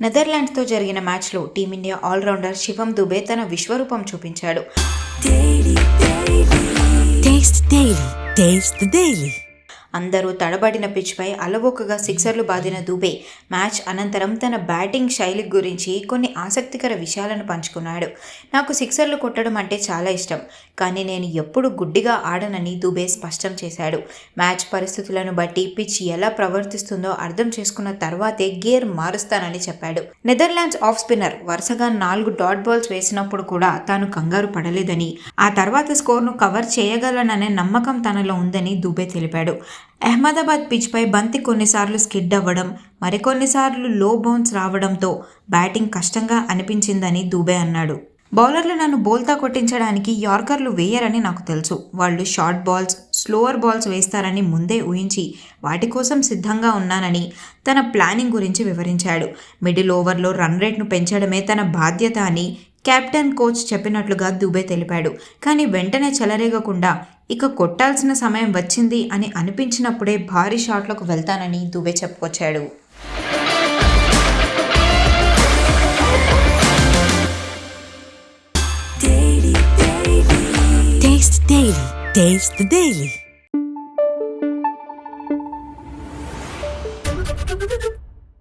నెదర్లాండ్స్తో జరిగిన మ్యాచ్లో team India allrounder శివం దుబే తన విశ్వరూపం చూపించాడు. అందరూ తడబడిన పిచ్పై అలవోకగా సిక్సర్లు బాదిన దుబే మ్యాచ్ అనంతరం తన బ్యాటింగ్ శైలి గురించి కొన్ని ఆసక్తికర విషయాలను పంచుకున్నాడు. నాకు సిక్సర్లు కొట్టడం అంటే చాలా ఇష్టం కానీ నేను ఎప్పుడు గుడ్డిగా ఆడనని దుబే స్పష్టం చేశాడు. మ్యాచ్ పరిస్థితులను బట్టి పిచ్ ఎలా ప్రవర్తిస్తుందో అర్థం చేసుకున్న తర్వాతే గేర్ మారుస్తానని చెప్పాడు. నెదర్లాండ్స్ ఆఫ్ స్పిన్నర్ వరుసగా నాలుగు డాట్ బాల్స్ వేసినప్పుడు కూడా తాను కంగారు పడలేదని ఆ తర్వాత స్కోర్ను కవర్ చేయగలననే నమ్మకం తనలో ఉందని దుబే తెలిపాడు. అహ్మదాబాద్ పిచ్పై బంతి కొన్నిసార్లు స్కిడ్ అవ్వడం మరికొన్నిసార్లు లో బౌన్స్ రావడంతో బ్యాటింగ్ కష్టంగా అనిపించిందని దూబే అన్నాడు. బౌలర్లు నన్ను బోల్తా కొట్టించడానికి యార్కర్లు వేయరని నాకు తెలుసు. వాళ్ళు షార్ట్ బాల్స్ స్లోవర్ బాల్స్ వేస్తారని ముందే ఊహించి వాటి కోసం సిద్ధంగా ఉన్నానని తన ప్లానింగ్ గురించి వివరించాడు. మిడిల్ ఓవర్లో రన్ రేట్ను పెంచడమే తన బాధ్యత అని కెప్టెన్ కోచ్ చెప్పినట్లుగా దుబే తెలిపాడు. కానీ వెంటనే చెలరేగకుండా ఇక కొట్టాల్సిన సమయం వచ్చింది అని అనిపించినప్పుడే భారీ షాట్లకు వెళ్తానని దువే చెప్పుకొచ్చాడు. డైలీ